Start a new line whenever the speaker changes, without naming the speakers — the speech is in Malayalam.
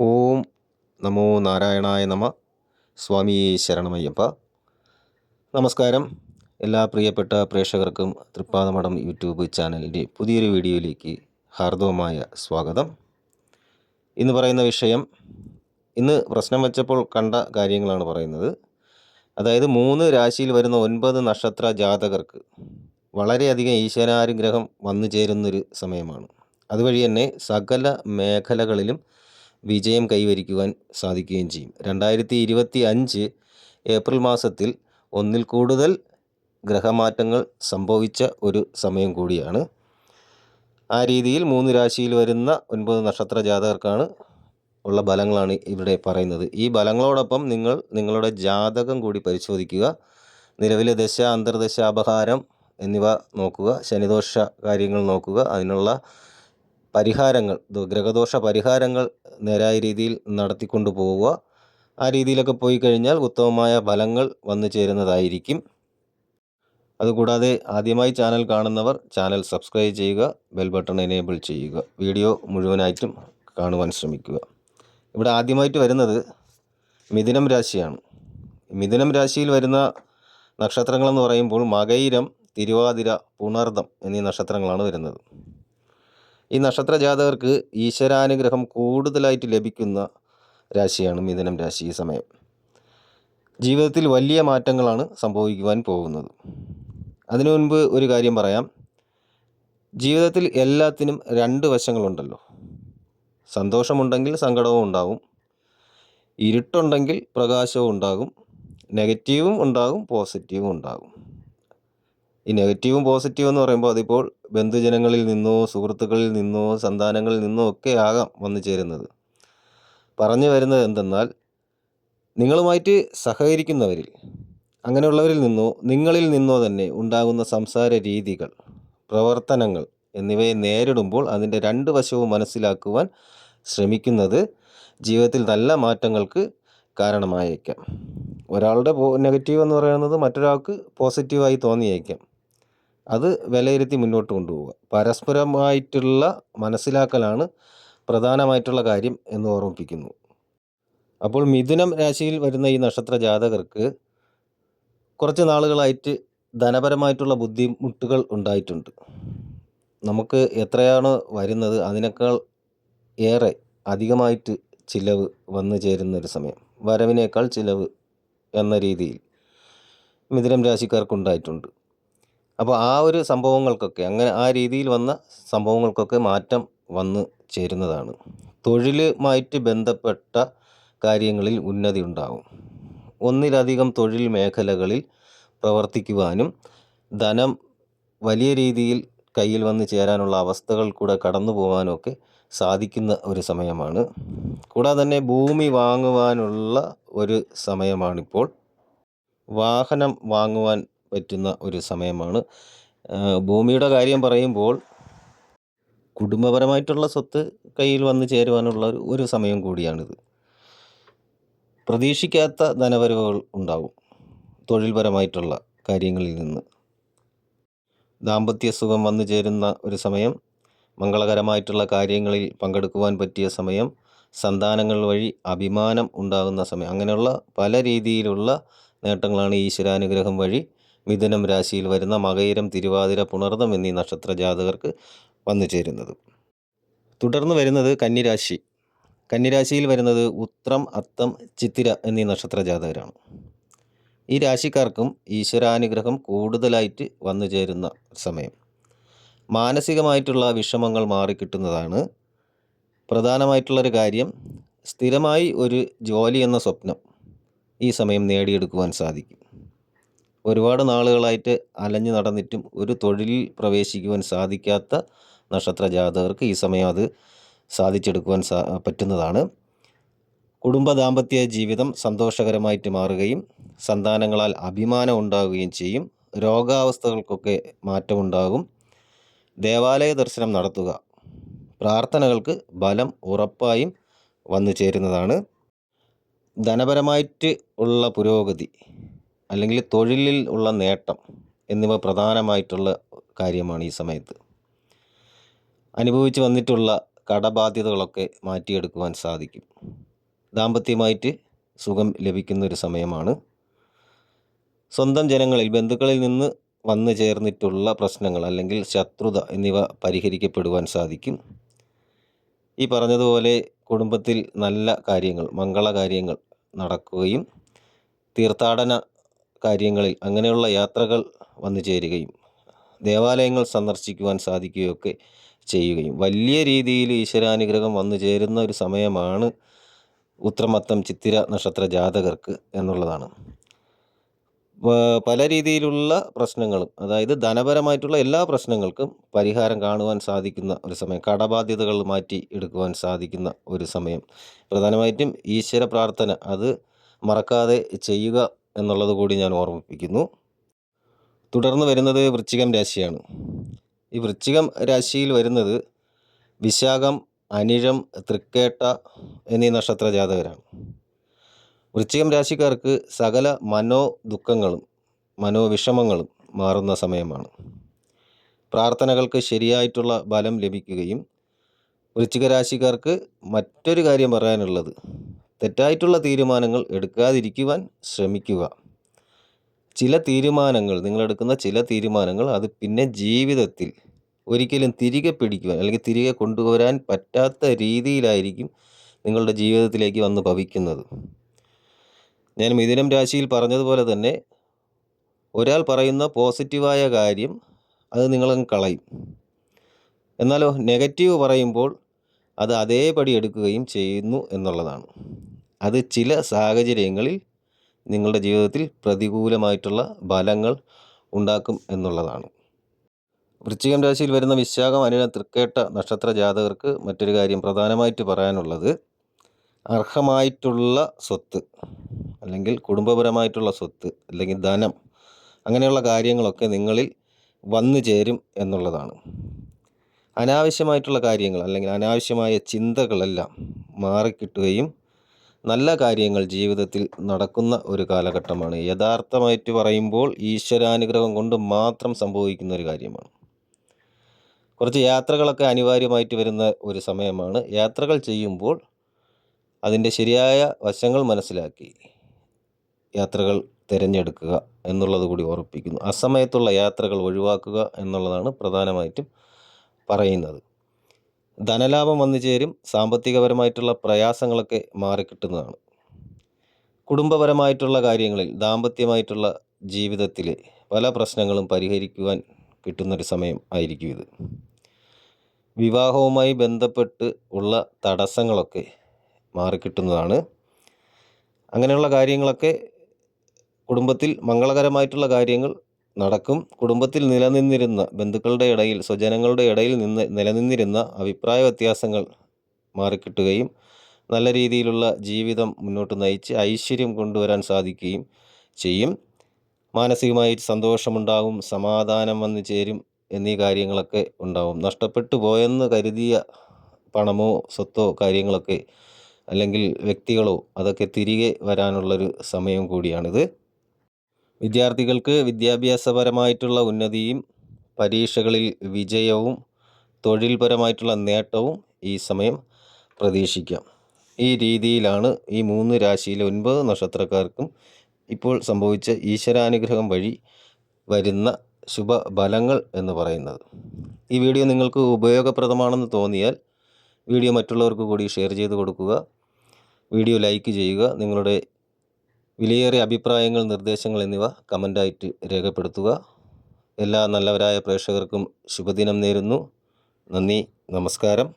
ഓം നമോ നാരായണായ നമ. സ്വാമി ശരണമയ്യപ്പ. നമസ്കാരം. എല്ലാ പ്രിയപ്പെട്ട പ്രേക്ഷകർക്കും തൃപ്പാദമഠം യൂട്യൂബ് ചാനലിന്റെ പുതിയൊരു വീഡിയോയിലേക്ക് ഹാർദവമായ സ്വാഗതം. ഇന്ന് പറയുന്ന വിഷയം ഇന്ന് പ്രശ്നം വെച്ചപ്പോൾ കണ്ട കാര്യങ്ങളാണ് പറയുന്നത്. അതായത് മൂന്ന് രാശിയിൽ വരുന്ന ഒൻപത് നക്ഷത്ര ജാതകർക്ക് വളരെയധികം ഈശ്വരാനുഗ്രഹം വന്നു ചേരുന്നൊരു സമയമാണ്. അതുവഴി തന്നെ സകല മേഖലകളിലും വിജയം കൈവരിക്കുവാൻ സാധിക്കുകയും ചെയ്യും. രണ്ടായിരത്തി ഇരുപത്തി അഞ്ച് ഏപ്രിൽ മാസത്തിൽ ഒന്നിൽ കൂടുതൽ ഗ്രഹമാറ്റങ്ങൾ സംഭവിച്ച ഒരു സമയം കൂടിയാണ്. ആ രീതിയിൽ മൂന്ന് രാശിയിൽ വരുന്ന ഒൻപത് നക്ഷത്ര ജാതകർക്കാണ് ഉള്ള ബലങ്ങളാണ് ഇവിടെ പറയുന്നത്. ഈ ബലങ്ങളോടൊപ്പം നിങ്ങൾ നിങ്ങളുടെ ജാതകം കൂടി പരിശോധിക്കുക. നിലവിലെ ദശ അന്തർദശ അപഹാരം എന്നിവ നോക്കുക. ശനിദോഷ കാര്യങ്ങൾ നോക്കുക. അതിനുള്ള പരിഹാരങ്ങൾ ഗ്രഹദോഷ പരിഹാരങ്ങൾ നേരായ രീതിയിൽ നടത്തിക്കൊണ്ടു പോവുക. ആ രീതിയിലൊക്കെ പോയി കഴിഞ്ഞാൽ ഉത്തമമായ ഫലങ്ങൾ വന്നു ചേരുന്നതായിരിക്കും. അതുകൂടാതെ ആദ്യമായി ചാനൽ കാണുന്നവർ ചാനൽ സബ്സ്ക്രൈബ് ചെയ്യുക ബെൽ ബട്ടൺ എനേബിൾ ചെയ്യുക വീഡിയോ മുഴുവനായിട്ടും കാണുവാൻ ശ്രമിക്കുക. ഇവിടെ ആദ്യമായിട്ട് വരുന്നത് മിഥുനം രാശിയാണ്. മിഥുനം രാശിയിൽ വരുന്ന നക്ഷത്രങ്ങളെന്ന് പറയുമ്പോൾ മകയിരം തിരുവാതിര പുണർദം എന്നീ നക്ഷത്രങ്ങളാണ് വരുന്നത്. ഈ നക്ഷത്ര ജാതകർക്ക് ഈശ്വരാനുഗ്രഹം കൂടുതലായിട്ട് ലഭിക്കുന്ന രാശിയാണ് മിഥുനം രാശി ഈ സമയം. ജീവിതത്തിൽ വലിയ മാറ്റങ്ങളാണ് സംഭവിക്കുവാൻ പോകുന്നത്. അതിനു മുൻപ് ഒരു കാര്യം പറയാം. ജീവിതത്തിൽ എല്ലാത്തിനും രണ്ട് വശങ്ങളുണ്ടല്ലോ. സന്തോഷമുണ്ടെങ്കിൽ സങ്കടവും ഉണ്ടാകും ഇരുട്ടുണ്ടെങ്കിൽ പ്രകാശവും ഉണ്ടാകും. നെഗറ്റീവും ഉണ്ടാകും പോസിറ്റീവും ഉണ്ടാകും. ഈ നെഗറ്റീവും പോസിറ്റീവും എന്ന് പറയുമ്പോൾ അതിപ്പോൾ ബന്ധുജനങ്ങളിൽ നിന്നോ സുഹൃത്തുക്കളിൽ നിന്നോ സന്താനങ്ങളിൽ നിന്നോ ഒക്കെ ആകാം വന്നു ചേരുന്നത്. പറഞ്ഞു വരുന്നത് എന്തെന്നാൽ നിങ്ങളുമായിട്ട് സഹകരിക്കുന്നവരിൽ അങ്ങനെയുള്ളവരിൽ നിന്നോ നിങ്ങളിൽ നിന്നോ തന്നെ ഉണ്ടാകുന്ന സംസാര രീതികൾ പ്രവർത്തനങ്ങൾ എന്നിവയെ നേരിടുമ്പോൾ അതിന്റെ രണ്ട് വശവും മനസ്സിലാക്കുവാൻ ശ്രമിക്കുന്നത് ജീവിതത്തിൽ നല്ല മാറ്റങ്ങൾക്ക് കാരണമായേക്കാം. ഒരാളുടെ നെഗറ്റീവ് എന്ന് പറയുന്നത് മറ്റൊരാൾക്ക് പോസിറ്റീവായി തോന്നിയേക്കാം. അത് വിലയിരുത്തി മുന്നോട്ട് കൊണ്ടുപോവുക. പരസ്പരമായിട്ടുള്ള മനസ്സിലാക്കലാണ് പ്രധാനമായിട്ടുള്ള കാര്യം എന്ന് ഓർമ്മിപ്പിക്കുന്നു. അപ്പോൾ മിഥുനം രാശിയിൽ വരുന്ന ഈ നക്ഷത്ര ജാതകർക്ക് കുറച്ച് നാളുകളായിട്ട് ധനപരമായിട്ടുള്ള ബുദ്ധിമുട്ടുകൾ ഉണ്ടായിട്ടുണ്ട്. നമുക്ക് എത്രയാണ് വരുന്നത് അതിനേക്കാൾ ഏറെ അധികമായിട്ട് ചിലവ് വന്നു ചേരുന്ന ഒരു സമയം. വരവിനേക്കാൾ ചിലവ് എന്ന രീതിയിൽ മിഥുനം രാശിക്കാർക്കുണ്ടായിട്ടുണ്ട് അപ്പോൾ ആ ഒരു സംഭവങ്ങൾക്കൊക്കെ അങ്ങനെ ആ രീതിയിൽ വന്ന സംഭവങ്ങൾക്കൊക്കെ മാറ്റം വന്ന് ചേരുന്നതാണ്. തൊഴിലുമായിട്ട് ബന്ധപ്പെട്ട കാര്യങ്ങളിൽ ഉന്നതി ഉണ്ടാകും ഒന്നിലധികം തൊഴിൽ മേഖലകളിൽ പ്രവർത്തിക്കുവാനും ധനം വലിയ രീതിയിൽ കയ്യിൽ വന്ന് ചേരാനുള്ള അവസ്ഥകൾ കൂടെ കടന്നു പോകാനൊക്കെ സാധിക്കുന്ന ഒരു സമയമാണ്. കൂടാതെ തന്നെ ഭൂമി വാങ്ങുവാനുള്ള ഒരു സമയമാണിപ്പോൾ. വാഹനം വാങ്ങുവാൻ പറ്റുന്ന ഒരു സമയമാണ്. ഭൂമിയുടെ കാര്യം പറയുമ്പോൾ കുടുംബപരമായിട്ടുള്ള സ്വത്ത് കയ്യിൽ വന്നു ചേരുവാനുള്ള ഒരു സമയം കൂടിയാണിത്. പ്രതീക്ഷിക്കാത്ത ധനവരവുകൾ ഉണ്ടാവും തൊഴിൽപരമായിട്ടുള്ള കാര്യങ്ങളിൽ നിന്ന്. ദാമ്പത്യ സുഖം വന്നു ചേരുന്ന ഒരു സമയം മംഗളകരമായിട്ടുള്ള കാര്യങ്ങളിൽ പങ്കെടുക്കുവാൻ പറ്റിയ സമയം സന്താനങ്ങൾ വഴി അഭിമാനം ഉണ്ടാകുന്ന സമയം അങ്ങനെയുള്ള പല രീതിയിലുള്ള നേട്ടങ്ങളാണ് ഈശ്വരാനുഗ്രഹം വഴി മിഥുനം രാശിയിൽ വരുന്ന മകയിരം തിരുവാതിര പുണർതം എന്നീ നക്ഷത്ര ജാതകർക്ക് വന്നു ചേരുന്നത്. തുടർന്ന് വരുന്നത് കന്നിരാശി. കന്നിരാശിയിൽ വരുന്നത് ഉത്രം അത്തം ചിത്തിര എന്നീ നക്ഷത്ര ജാതകരാണ്. ഈ രാശിക്കാർക്കും ഈശ്വരാനുഗ്രഹം കൂടുതലായിട്ട് വന്നു ചേരുന്ന സമയം. മാനസികമായിട്ടുള്ള വിഷമങ്ങൾ മാറിക്കിട്ടുന്നതാണ്. പ്രധാനമായിട്ടുള്ളൊരു കാര്യം സ്ഥിരമായി ഒരു ജോലി എന്ന സ്വപ്നം ഈ സമയം നേടിയെടുക്കുവാൻ സാധിക്കും. ഒരുപാട് നാളുകളായിട്ട് അലഞ്ഞു നടന്നിട്ടും ഒരു തൊഴിലിൽ പ്രവേശിക്കുവാൻ സാധിക്കാത്ത നക്ഷത്ര ജാതകർക്ക് ഈ സമയം അത് സാധിച്ചെടുക്കുവാൻ സാ പറ്റുന്നതാണ്. കുടുംബ ദാമ്പത്യ ജീവിതം സന്തോഷകരമായിട്ട് മാറുകയും സന്താനങ്ങളാൽ അഭിമാനം ഉണ്ടാവുകയും ചെയ്യും. രോഗാവസ്ഥകൾക്കൊക്കെ മാറ്റമുണ്ടാകും. ദേവാലയ ദർശനം നടത്തുക. പ്രാർത്ഥനകൾക്ക് ബലം ഉറപ്പായും വന്നു ചേരുന്നതാണ് ധനപരമായിട്ട് ഉള്ള പുരോഗതി. അല്ലെങ്കിൽ തൊഴിലിൽ ഉള്ള നേട്ടം എന്നിവ പ്രധാനമായിട്ടുള്ള കാര്യമാണ് ഈ സമയത്ത്. അനുഭവിച്ച് വന്നിട്ടുള്ള കടബാധ്യതകളൊക്കെ മാറ്റിയെടുക്കുവാൻ സാധിക്കും. ദാമ്പത്യമായിട്ട് സുഖം ലഭിക്കുന്ന ഒരു സമയമാണ്. സ്വന്തം ജനങ്ങളിൽ ബന്ധുക്കളിൽ നിന്ന് വന്നു ചേർന്നിട്ടുള്ള പ്രശ്നങ്ങൾ അല്ലെങ്കിൽ ശത്രുത എന്നിവ പരിഹരിക്കപ്പെടുവാൻ സാധിക്കും. ഈ പറഞ്ഞതുപോലെ കുടുംബത്തിൽ നല്ല കാര്യങ്ങൾ മംഗളകാര്യങ്ങൾ നടക്കുകയും തീർത്ഥാടന കാര്യങ്ങളിൽ അങ്ങനെയുള്ള യാത്രകൾ വന്നു ചേരുകയും ദേവാലയങ്ങൾ സന്ദർശിക്കുവാൻ സാധിക്കുകയൊക്കെ ചെയ്യുകയും വലിയ രീതിയിൽ ഈശ്വരാനുഗ്രഹം വന്നു ചേരുന്ന ഒരു സമയമാണ് ഉത്രമത്തം ചിത്തിര നക്ഷത്ര ജാതകർക്ക് എന്നുള്ളതാണ്. പല രീതിയിലുള്ള പ്രശ്നങ്ങളും അതായത് ധനപരമായിട്ടുള്ള എല്ലാ പ്രശ്നങ്ങൾക്കും പരിഹാരം കാണുവാൻ സാധിക്കുന്ന ഒരു സമയം കടബാധ്യതകൾ മാറ്റി എടുക്കുവാൻ സാധിക്കുന്ന ഒരു സമയം. പ്രധാനമായിട്ടും ഈശ്വര പ്രാർത്ഥന അത് മറക്കാതെ ചെയ്യുക എന്നുള്ളത് കൂടി ഞാൻ ഓർമ്മിപ്പിക്കുന്നു. തുടർന്ന് വരുന്നത് വൃശ്ചികം രാശിയാണ്. ഈ വൃശ്ചികം രാശിയിൽ വരുന്നത് വിശാഖം അനിഴം തൃക്കേട്ട എന്നീ നക്ഷത്ര ജാതകരാണ്. വൃശ്ചികം രാശിക്കാർക്ക് സകല മനോ ദുഃഖങ്ങളും മനോവിഷമങ്ങളും മാറുന്ന സമയമാണ്. പ്രാർത്ഥനകൾക്ക് ശരിയായിട്ടുള്ള ബലം ലഭിക്കുകയും വൃശ്ചിക രാശിക്കാർക്ക് മറ്റൊരു കാര്യം പറയാനുള്ളത് തെറ്റായിട്ടുള്ള തീരുമാനങ്ങൾ എടുക്കാതിരിക്കുവാൻ ശ്രമിക്കുക. ചില തീരുമാനങ്ങൾ നിങ്ങളെടുക്കുന്ന ചില തീരുമാനങ്ങൾ അത് പിന്നെ ജീവിതത്തിൽ ഒരിക്കലും തിരികെ പിടിക്കുവാൻ അല്ലെങ്കിൽ തിരികെ കൊണ്ടുവരാൻ പറ്റാത്ത രീതിയിലായിരിക്കും നിങ്ങളുടെ ജീവിതത്തിലേക്ക് വന്ന് ഭവിക്കുന്നത്. ഞാൻ മിഥുനം രാശിയിൽ പറഞ്ഞതുപോലെ തന്നെ ഒരാൾ പറയുന്ന പോസിറ്റീവായ കാര്യം അത് നിങ്ങളങ്ങ് കളയും. എന്നാലോ നെഗറ്റീവ് പറയുമ്പോൾ അത് അതേപടി എടുക്കുകയും ചെയ്യുന്നു എന്നുള്ളതാണ്. അത് ചില സാഹചര്യങ്ങളിൽ നിങ്ങളുടെ ജീവിതത്തിൽ പ്രതികൂലമായിട്ടുള്ള ഫലങ്ങൾ ഉണ്ടാക്കും എന്നുള്ളതാണ്. വൃശ്ചികം രാശിയിൽ വരുന്ന വിശാഖം അനുന തൃക്കേട്ട നക്ഷത്ര ജാതകർക്ക് മറ്റൊരു കാര്യം പ്രധാനമായിട്ട് പറയാനുള്ളത്. അർഹമായിട്ടുള്ള സ്വത്ത് അല്ലെങ്കിൽ കുടുംബപരമായിട്ടുള്ള സ്വത്ത് അല്ലെങ്കിൽ ധനം അങ്ങനെയുള്ള കാര്യങ്ങളൊക്കെ നിങ്ങളിൽ വന്നു ചേരും എന്നുള്ളതാണ്. അനാവശ്യമായിട്ടുള്ള കാര്യങ്ങൾ അല്ലെങ്കിൽ അനാവശ്യമായ ചിന്തകളെല്ലാം മാറിക്കിട്ടുകയും നല്ല കാര്യങ്ങൾ ജീവിതത്തിൽ നടക്കുന്ന ഒരു കാലഘട്ടമാണ്. യഥാർത്ഥമായിട്ട് പറയുമ്പോൾ ഈശ്വരാനുഗ്രഹം കൊണ്ട് മാത്രം സംഭവിക്കുന്ന ഒരു കാര്യമാണ്. കുറച്ച് യാത്രകളൊക്കെ അനിവാര്യമായിട്ട് വരുന്ന ഒരു സമയമാണ്. യാത്രകൾ ചെയ്യുമ്പോൾ അതിന്റെ ശരിയായ വശങ്ങൾ മനസ്സിലാക്കി യാത്രകൾ തിരഞ്ഞെടുക്കുക എന്നുള്ളത് കൂടി ഓർപ്പിക്കുന്നു അസമയത്തുള്ള യാത്രകൾ ഒഴിവാക്കുക എന്നുള്ളതാണ് പ്രധാനമായിട്ടും പറയുന്നത്. ധനലാഭം വന്നു ചേരും സാമ്പത്തികപരമായിട്ടുള്ള പ്രയാസങ്ങളൊക്കെ മാറിക്കിട്ടുന്നതാണ്. കുടുംബപരമായിട്ടുള്ള കാര്യങ്ങളിൽ ദാമ്പത്യമായിട്ടുള്ള ജീവിതത്തിലെ പല പ്രശ്നങ്ങളും പരിഹരിക്കുവാൻ കിട്ടുന്നൊരു സമയം ആയിരിക്കും ഇത്. വിവാഹവുമായി ബന്ധപ്പെട്ട് ഉള്ള തടസ്സങ്ങളൊക്കെ മാറിക്കിട്ടുന്നതാണ്. അങ്ങനെയുള്ള കാര്യങ്ങളൊക്കെ കുടുംബത്തിൽ മംഗളകരമായിട്ടുള്ള കാര്യങ്ങൾ നടക്കും. കുടുംബത്തിൽ നിലനിന്നിരുന്ന ബന്ധുക്കളുടെ ഇടയിൽ സ്വജനങ്ങളുടെ ഇടയിൽ നിന്ന് നിലനിന്നിരുന്ന അഭിപ്രായ വ്യത്യാസങ്ങൾ മാറിക്കിട്ടുകയും നല്ല രീതിയിലുള്ള ജീവിതം മുന്നോട്ട് നയിച്ച് ഐശ്വര്യം കൊണ്ടുവരാൻ സാധിക്കുകയും ചെയ്യും. മാനസികമായി സന്തോഷമുണ്ടാകും സമാധാനം വന്നു ചേരും എന്നീ കാര്യങ്ങളൊക്കെ ഉണ്ടാവും. നഷ്ടപ്പെട്ടു പോയെന്ന് കരുതിയ പണമോ സ്വത്തോ കാര്യങ്ങളൊക്കെ അല്ലെങ്കിൽ വ്യക്തികളോ അതൊക്കെ തിരികെ വരാനുള്ളൊരു സമയം കൂടിയാണിത്. വിദ്യാർത്ഥികൾക്ക് വിദ്യാഭ്യാസപരമായിട്ടുള്ള ഉന്നതിയും പരീക്ഷകളിൽ വിജയവും തൊഴിൽപരമായിട്ടുള്ള നേട്ടവും ഈ സമയം പ്രതീക്ഷിക്കാം. ഈ രീതിയിലാണ് ഈ മൂന്ന് രാശിയിലെ ഒൻപത് നക്ഷത്രക്കാർക്കും ഇപ്പോൾ സംഭവിച്ച ഈശ്വരാനുഗ്രഹം വഴി വരുന്ന ശുഭഫലങ്ങൾ എന്ന് പറയുന്നത്. ഈ വീഡിയോ നിങ്ങൾക്ക് ഉപയോഗപ്രദമാണെന്ന് തോന്നിയാൽ വീഡിയോ മറ്റുള്ളവർക്ക് കൂടി ഷെയർ ചെയ്ത് കൊടുക്കുക. വീഡിയോ ലൈക്ക് ചെയ്യുക. നിങ്ങളുടെ വിലയേറിയ അഭിപ്രായങ്ങൾ നിർദ്ദേശങ്ങൾ എന്നിവ കമന്റായിട്ട് രേഖപ്പെടുത്തുക. എല്ലാ നല്ലവരായ പ്രേക്ഷകർക്കും ശുഭദിനം നേരുന്നു. നന്ദി നമസ്കാരം.